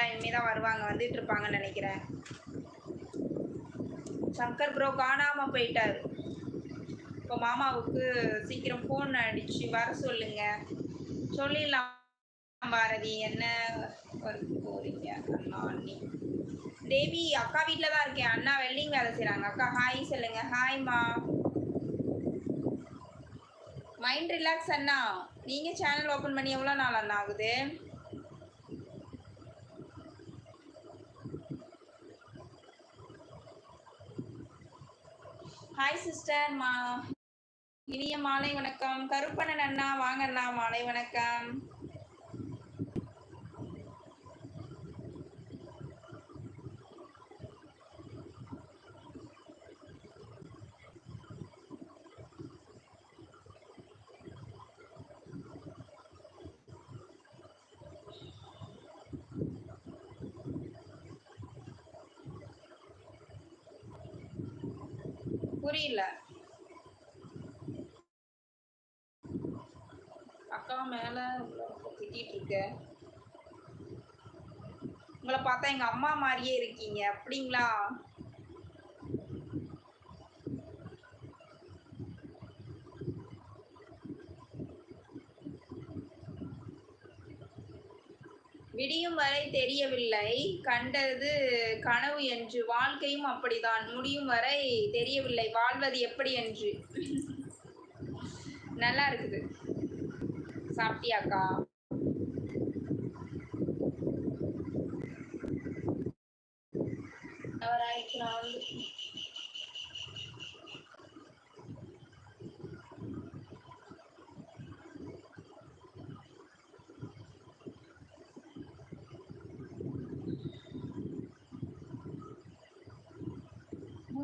எல்லாம் இனிமே தான் வருவாங்க வந்துட்டு இருப்பாங்கன்னு நினைக்கிறேன். சங்கர் ப்ரோ காணாமல் போயிட்டாரு. இப்போ மாமாவுக்கு சீக்கிரம் ஃபோன் அடிச்சு வர சொல்லுங்க. சொல்லிடலாம் பாரதி என்ன போறீங்க? அண்ணா அண்ணி. தேவி அக்கா வீட்டில் தான் இருக்கேன். அண்ணா வெல்டிங் வேலை செய்கிறாங்க அக்கா ஹாய் சொல்லுங்க. ஹாய்மா மைண்ட் ரிலாக்ஸ் அண்ணா. நீங்கள் சேனல் ஓப்பன் பண்ணி எவ்வளோ நாள் அண்ணா ஆகுது? ஹாய் சிஸ்டர் மா இனிய மாலை வணக்கம். கருப்பண்ணன் அண்ணா வாங்க அண்ணா. மாலை வணக்கம். புரியல. அக்கா மேல திட்டிட்டு இருக்க. உங்களை பார்த்தா எங்க அம்மா மாதிரியே இருக்கீங்க. அப்படிங்களா? விடியும் வரை தெரியவில்லை. கண்டது கனவு என்று. வாழ்க்கையும் அப்படிதான் முடியும் வரை தெரியவில்லை. வாழ்வது எப்படி என்று. நல்லா இருக்குது. சாப்பிட்டியாக்கா? அவராயிரத்தி நான்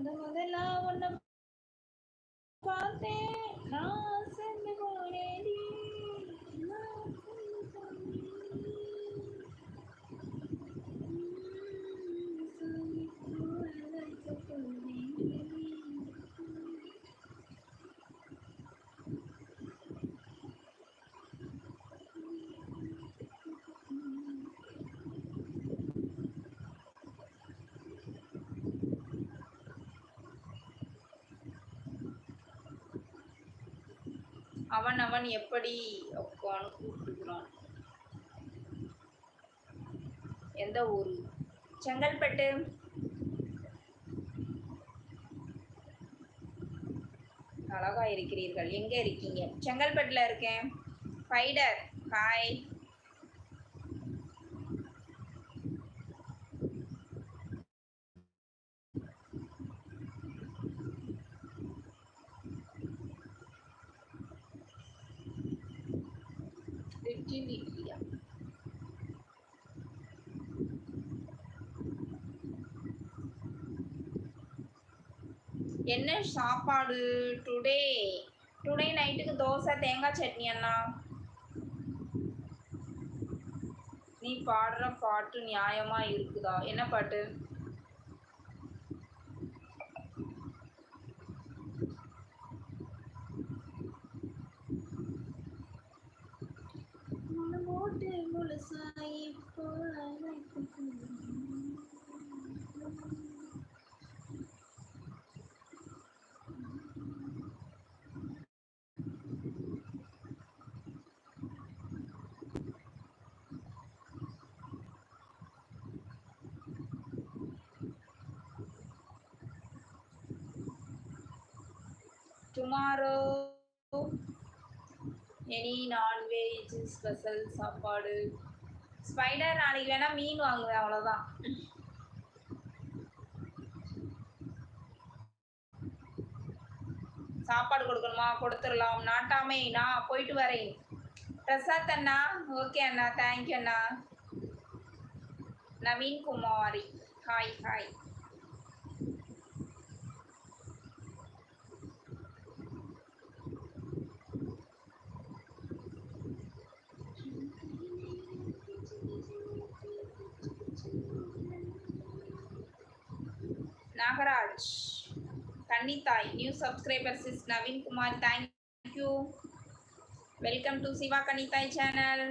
abandono de la அவன் அவன் எப்படி அப்பான்னு கூப்பிட்டுக்கிறான் எந்த ஊர்? செங்கல்பட்டு. அழகா இருக்கிறீர்கள். எங்க இருக்கீங்க? செங்கல்பட்டுல இருக்கேன். ஃபைடர் ஹாய் லிட்டில் இந்தியா என்ன சாப்பாடு டுடே டுடே நைட்டுக்கு தோசை தேங்காய் சட்னி அண்ணா நீ பாடுற பாட்டு நியாயமா இருக்குதா? என்ன பாட்டு? Tomorrow any non veg special சாப்பாடு. ஸ்பைடர் நாளைக்கு வேணா மீன் வாங்குவேன் அவ்வளோதான் சாப்பாடு கொடுக்கணுமா? கொடுத்துடலாம். நாட்டாமே நான் போயிட்டு வரேன். பிரசாத் அண்ணா ஓகே அண்ணா thank you Anna. Naveen Kumari hi hi Nagaraj Kannithai new subscribers is Naveen Kumar thank you welcome to Siva Kannithai channel